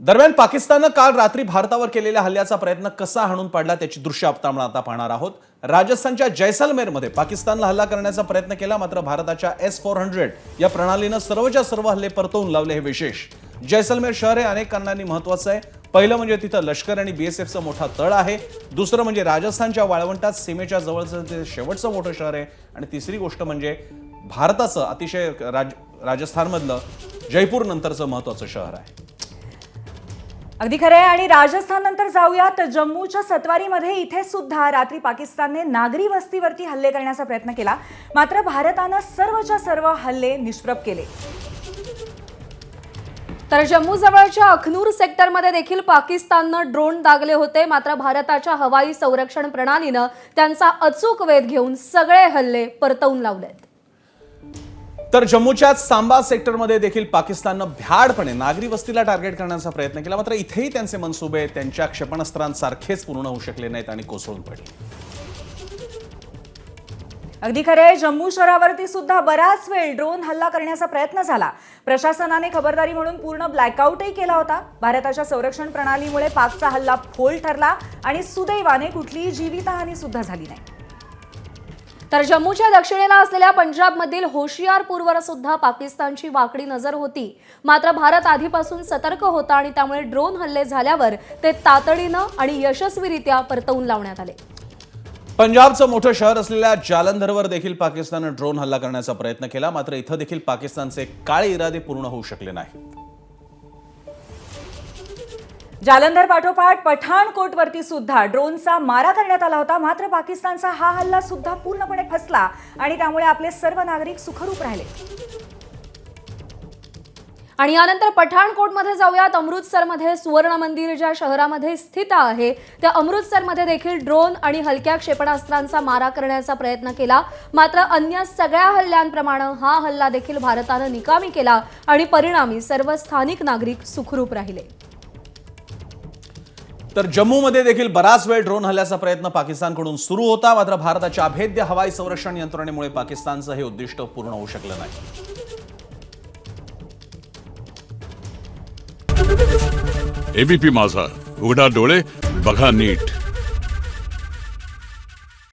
दरम्यान पाकिस्ताननं काल रात्री भारतावर केलेल्या हल्ल्याचा प्रयत्न कसा हाणून पाडला त्याची दृश्य आपण आता पाहणार आहोत. राजस्थानच्या जैसलमेरमध्ये पाकिस्तानला हल्ला करण्याचा प्रयत्न केला मात्र भारताच्या एस फोर हंड्रेड या प्रणालीनं सर्वच्या सर्व हल्ले परतवून लावले हे विशेष. जैसलमेर शहर हे अनेक कारणांनी महत्वाचं आहे. पहिलं म्हणजे तिथं लष्कर आणि बीएसएफचं मोठा तळ आहे. दुसरं म्हणजे राजस्थानच्या वाळवंटात सीमेच्या जवळचं ते शेवटचं मोठं शहर आहे. आणि तिसरी गोष्ट म्हणजे भारताचं अतिशय राज राजस्थानमधलं जयपूर नंतरचं महत्वाचं शहर आहे. अगदी खरं आहे. आणि राजस्थान नंतर जाऊयात. जम्मूच्या सतवारीमध्ये इथे सुद्धा रात्री पाकिस्तानने नागरी वस्तीवरती हल्ले करण्याचा प्रयत्न केला. मात्र भारतानं सर्वच्या सर्व हल्ले निष्प्रभ केले. तर जम्मू जवळच्या अखनूर सेक्टरमध्ये देखील पाकिस्ताननं ड्रोन दागले होते. मात्र भारताच्या हवाई संरक्षण प्रणालीनं त्यांचा अचूक वेध घेऊन सगळे हल्ले परतवून लावलेत. तर जम्मूच्या सांबा सेक्टरमध्ये देखील पाकिस्ताननं भ्याडपणे नागरी वस्तीला टार्गेट करण्याचा प्रयत्न केला. मात्र इथेही त्यांचे मनसुबे त्यांच्या क्षेपणास्त्रांसारखेच पूर्ण होऊ शकले नाहीत आणि कोसळून पडले. अगदी खरं आहे जम्मू शहरावरती सुद्धा बराच वेळ ड्रोन हल्ला करण्याचा प्रयत्न झाला. प्रशासनाने खबरदारी म्हणून पूर्ण ब्लॅकआउटही केला होता. भारताच्या संरक्षण प्रणालीमुळे पाकचा हल्ला फोल ठरला आणि सुदैवाने कुठलीही जीवितहानी सुद्धा झाली नाही. तर जम्मूच्या दक्षिणेला असलेल्या पंजाबमधील होशियारपूरवर सुद्धा पाकिस्तानची वाकडी नजर होती. मात्र भारत आधीपासून सतर्क होता आणि त्यामुळे ड्रोन हल्ले झाल्यावर ते तातडीनं आणि यशस्वीरित्या परतवून लावण्यात आले. पंजाबचं मोठं शहर असलेल्या जालंधरवर देखील पाकिस्ताननं ड्रोन हल्ला करण्याचा प्रयत्न केला. मात्र इथं देखील पाकिस्तानचे काळे इरादे पूर्ण होऊ शकले नाही जालंधर पाठोपाठ पठाणकोटवरती सुद्धा ड्रोनचा मारा करण्यात आला होता. मात्र पाकिस्तानचा हा हल्ला सुद्धा पूर्णपणे फसला आणि त्यामुळे आपले सर्व नागरिक सुखरूप राहिले. आणि यानंतर पठाणकोटमध्ये जाऊयात. अमृतसरमध्ये सुवर्ण मंदिर ज्या शहरामध्ये स्थित आहे त्या अमृतसरमध्ये देखील ड्रोन आणि हलक्या क्षेपणास्त्रांचा मारा करण्याचा प्रयत्न केला. मात्र अन्य सगळ्या हल्ल्यांप्रमाणे हा हल्ला देखील भारतानं निकामी केला आणि परिणामी सर्व स्थानिक नागरिक सुखरूप राहिले. तर जम्मूमध्ये देखील बराच वेळ ड्रोन हल्ल्याचा प्रयत्न पाकिस्तानकडून सुरू होता मात्र भारताच्या अभेद्य हवाई संरक्षण यंत्रणेमुळे पाकिस्तानचं हे उद्दिष्ट पूर्ण होऊ शकलं नाही. एबीपी माझा उघडा डोळे बघा नीट.